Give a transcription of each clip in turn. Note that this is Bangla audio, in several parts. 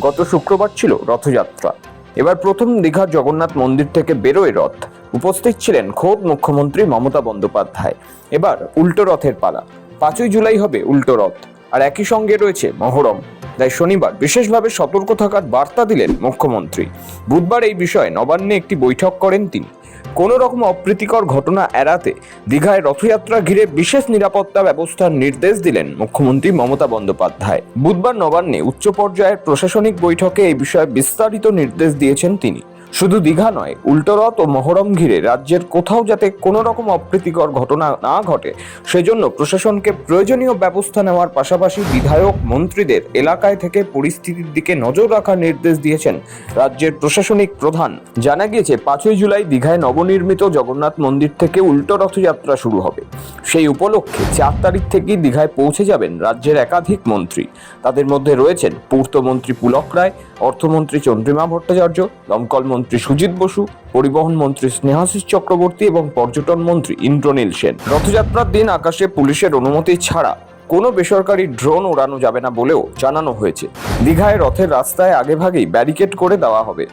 গত শুক্রবার ছিল রথযাত্রা। এবার প্রথম দীঘার জগন্নাথ মন্দির থেকে বেরোয় রথ। উপস্থিত ছিলেন খোদ মুখ্যমন্ত্রী মমতা বন্দ্যোপাধ্যায়। এবার উল্টো রথের পালা। পাঁচই জুলাই হবে উল্টো রথ। আর একই সঙ্গে রয়েছে মহরম। তাই শনিবার বিশেষভাবে সতর্ক থাকার বার্তা দিলেন মুখ্যমন্ত্রী। বুধবার এই বিষয়ে নবান্নে একটি বৈঠক করেন তিনি। কোনো রকম অপ্রীতিকর ঘটনা এড়াতে দীঘায় রথযাত্রা ঘিরে বিশেষ নিরাপত্তা ব্যবস্থার নির্দেশ দিলেন মুখ্যমন্ত্রী মমতা বন্দ্যোপাধ্যায়। বুধবার নবান্নে উচ্চ পর্যায়ের প্রশাসনিক বৈঠকে এই বিষয়ে বিস্তারিত নির্দেশ দিয়েছেন তিনি। শুধু দীঘা নয় উল্টোরথ ও মহরম ঘিরে রাজ্যের কোথাও যাতে কোনো রকম অপ্রীতিকর ঘটনা না ঘটে, সেজন্য প্রশাসনকে প্রয়োজনীয় ব্যবস্থা নেওয়ার পাশাপাশি বিধায়ক মন্ত্রীদের এলাকায় থেকে পরিস্থিতির দিকে নজর রাখার নির্দেশ দিয়েছেন রাজ্যের প্রশাসনিক প্রধান। জানা গিয়েছে, পাঁচই জুলাই দীঘায় নবনির্মিত জগন্নাথ মন্দির থেকে উল্টো রথযাত্রা শুরু হবে। সেই উপলক্ষে চার তারিখ থেকেই দীঘায় পৌঁছে যাবেন রাজ্যের একাধিক মন্ত্রী। তাদের মধ্যে রয়েছেন পূর্তমন্ত্রী পুলক রায়, অর্থমন্ত্রী চন্দ্রিমা ভট্টাচার্য, দমকল মন্ত্রী সুজিত বসু, পরিবহন মন্ত্রী স্নেহাশিস চক্রবর্তী এবং পর্যটন মন্ত্রী ইন্দ্রনীল সেন। রথযাত্রার দিন আকাশে পুলিশের অনুমতি ছাড়া কোনো বেসরকারি ড্রোন ওড়ানো যাবে না বলেও জানানো হয়েছে। দীঘায় রথের রাস্তায় আগেভাগেই ব্যারিকেড করে দেওয়া হবে।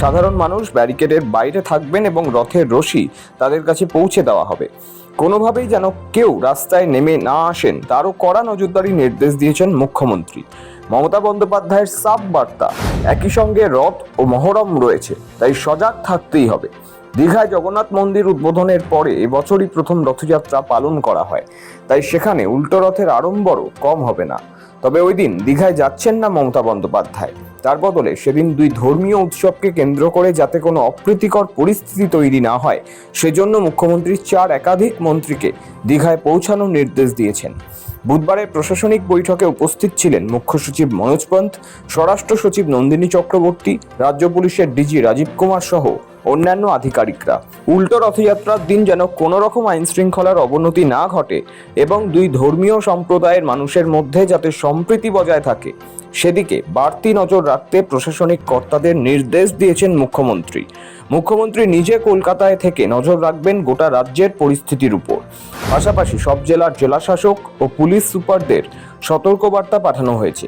সাধারণ মানুষ ব্যারিকেডের বাইরে থাকবেন এবং রথের রশি তাদের কাছে পৌঁছে দেওয়া হবে। কোনোভাবেই যেন কেউ রাস্তায় নেমে না আসেন, তারও কড়া নজরদারি নির্দেশ দিয়েছেন মুখ্যমন্ত্রী। মমতা বন্দ্যোপাধ্যায়ের সাব বার্তা একই সঙ্গে রথ ও মহরম রয়েছে, তাই সজাগ থাকতেই হবে। দীঘায় জগন্নাথ মন্দির উদ্বোধনের পরে এবছরই প্রথম রথযাত্রা পালন করা হয়, তাই সেখানে উল্টো রথের আড়ম্বরও কম হবে না। তবে ওই দিন দীঘায় যাচ্ছেন না মমতা বন্দ্যোপাধ্যায়। তার বদলে সেদিন দুই ধর্মীয় উৎসবকে কেন্দ্র করে যাতে কোনো অপ্রীতিকর পরিস্থিতি তৈরি না হয়, সেজন্য মুখ্যমন্ত্রী চার একাধিক মন্ত্রীকে দীঘায় পৌঁছানোর নির্দেশ দিয়েছেন। বুধবারের প্রশাসনিক বৈঠকে উপস্থিত ছিলেন মুখ্য সচিব মনোজ পন্থ, স্বরাষ্ট্র সচিব নন্দিনী চক্রবর্তী, রাজ্য পুলিশের ডিজি রাজীব কুমার সহ। অন্যান্য আধিকারিকরা। উল্টো রথযাত্রার দিন যেন কোনো রকম আইন শৃঙ্খলার অবনতি না ঘটে এবং দুই ধর্মীয় সম্প্রদায়ের মানুষের মধ্যে যাতে সম্প্রীতি বজায় থাকে, সেদিকে বাড়তি নজর রাখতে প্রশাসনিক কর্তাদের নির্দেশ দিয়েছেন মুখ্যমন্ত্রী। মুখ্যমন্ত্রী নিজে কলকাতায় থেকে নজর রাখবেন গোটা রাজ্যের পরিস্থিতির উপর। পাশাপাশি সব জেলার জেলাশাসক ও পুলিশ সুপারদের সতর্কবার্তা পাঠানো হয়েছে।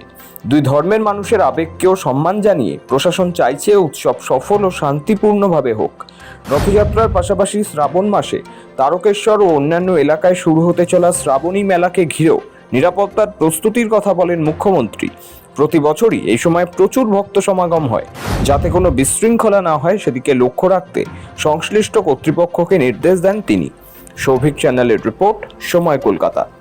দুই ধর্মের মানুষের আবেগকেও সম্মান জানিয়ে প্রশাসন চাইছে উৎসব সফল ও শান্তিপূর্ণভাবে হোক। রথযাত্রার পাশাপাশি শ্রাবণ মাসে তারকেশ্বর ও অন্যান্য এলাকায় শুরু হতে চলা শ্রাবণী মেলাকে ঘিরেও নিরাপত্তার প্রস্তুতির কথা বলেন মুখ্যমন্ত্রী। প্রতি বছরই এই সময় প্রচুর ভক্ত সমাগম হয়। যাতে কোনো বিশৃঙ্খলা না হয়, সেদিকে লক্ষ্য রাখতে সংশ্লিষ্ট কর্তৃপক্ষকে নির্দেশ দেন তিনি। সৌভিক চ্যানেলের রিপোর্ট, সময় কলকাতা।